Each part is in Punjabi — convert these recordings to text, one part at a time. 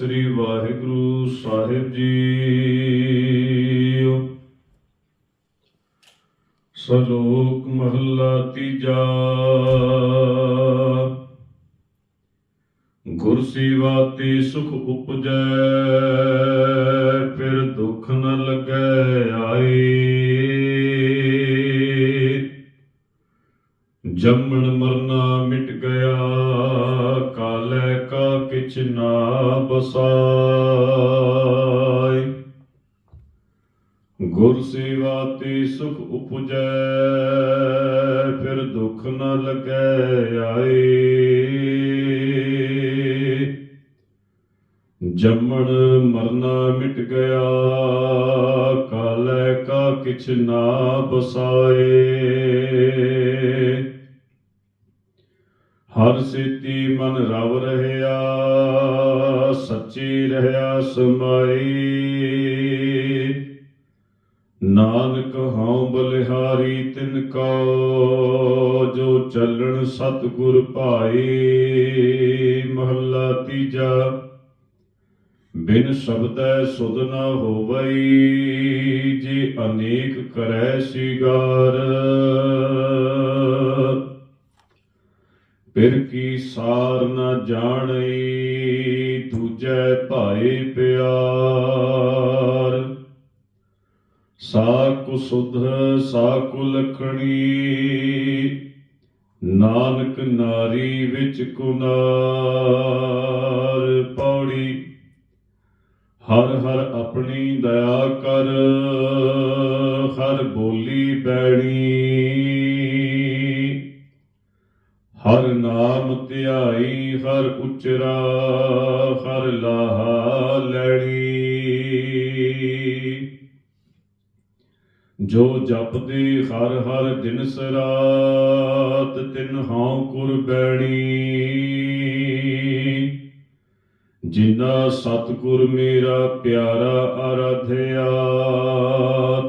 ਸ੍ਰੀ ਵਾਹਿਗੁਰੂ ਸਾਹਿਬ ਜੀ ਸਲੋਕ ਮਹੱਲਾ ਤੀਜਾ। ਗੁਰ ਸੇਵਾ ਤੇ ਸੁਖ ਉਪਜੈ, ਫਿਰ ਦੁੱਖ ਨ ਲੱਗੈ ਆਏ। ਜੰਮਣ ਮਰਨਾ ਮਿਟ ਗਿਆ ਕਾ ਕਿਛ ਨਾ ਬਸਾਈ ਗੁਰ ਸੇਵਾ ਤੇ ਸੁਖ ਉਪਜੈ, ਫਿਰ ਦੁੱਖ ਨਾ ਲੱਗੈ ਆਏ। ਜੰਮਣ ਮਰਨਾ ਮਿਟ ਗਿਆ, ਕਾਲੈ ਕਾ ਕਿਛ ਨਾ ਬਸਾਏ। ਹਰ ਸਿੱਤੀ ਮਨ ਰਵ ਰਹਿਆ, ਸੱਚੀ ਰਹਿਆ ਸਮਾਈ। ਨਾਨਕ ਹਉ ਬਲਿਹਾਰੀ, ਤਿਨ ਕੋ ਜੋ ਚੱਲਣ ਸਤਿਗੁਰ ਭਾਈ, ਮਹੱਲਾ ਤੀਜਾ। ਬਿਨ ਸ਼ਬਦੈ ਸੁਧ ਨਾ ਹੋਵਈ, ਜੇ ਅਨੇਕ ਕਰੈ ਸਿਗਾਰ। ਫਿਰ ਕੀ ਸਾਰ ਨ ਜਾਣਈ, ਦੂਜੈ ਭਾਏ ਪਿਆਰ। ਸਾ ਕੁ ਸੁਧ, ਸਾ ਕੁ ਨਾਨਕ ਨਾਰੀ ਵਿੱਚ ਕੁਨਾਰ ਪੌੜੀ। ਹਰ ਹਰ ਆਪਣੀ ਦਇਆ ਕਰ, ਹਰ ਬੋਲੀ ਬੈਣੀ। ਧਿਆਈ, ਹਰ ਉਚਰਾ, ਹਰ ਲਾਹਾ ਲੈਣੀ। ਜੋ ਜਪਦੇ, ਹਰ ਹਰ ਦਿਨ ਸਰਾਤ, ਤਿਨ ਹਉ ਕੁਰਬੈਣੀ ਜਿਨਾ ਸਤਿਗੁਰ ਮੇਰਾ ਪਿਆਰਾ ਆਰਾਧਿਆ,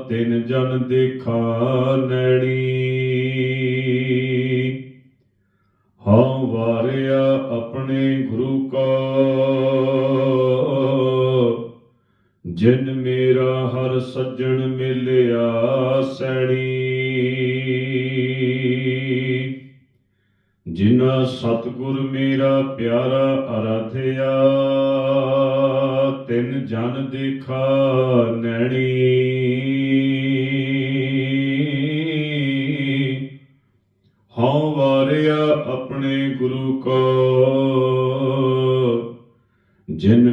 ਤਿਨ ਜਨ ਦੇਖਾ ਨੈਣੀ। ਹਉ ਵਾਰਿਆ ਆਪਣੇ ਗੁਰੂ ਕਾ। ਜਿਨ ਮੇਰਾ ਹਰ ਸੱਜਣ ਮਿਲਿਆ ਸੈਣੀ। ਜਿਨਾ ਸਤਿਗੁਰ ਮੇਰਾ ਪਿਆਰਾ ਅਰਾਧਿਆ, ਤਿਨ ਜਨ ਦੇਖਾ ਨੈਣੀ। ਵਾਰਿਆ ਆਪਣੇ ਗੁਰੂ ਕੋ ਜਿਨ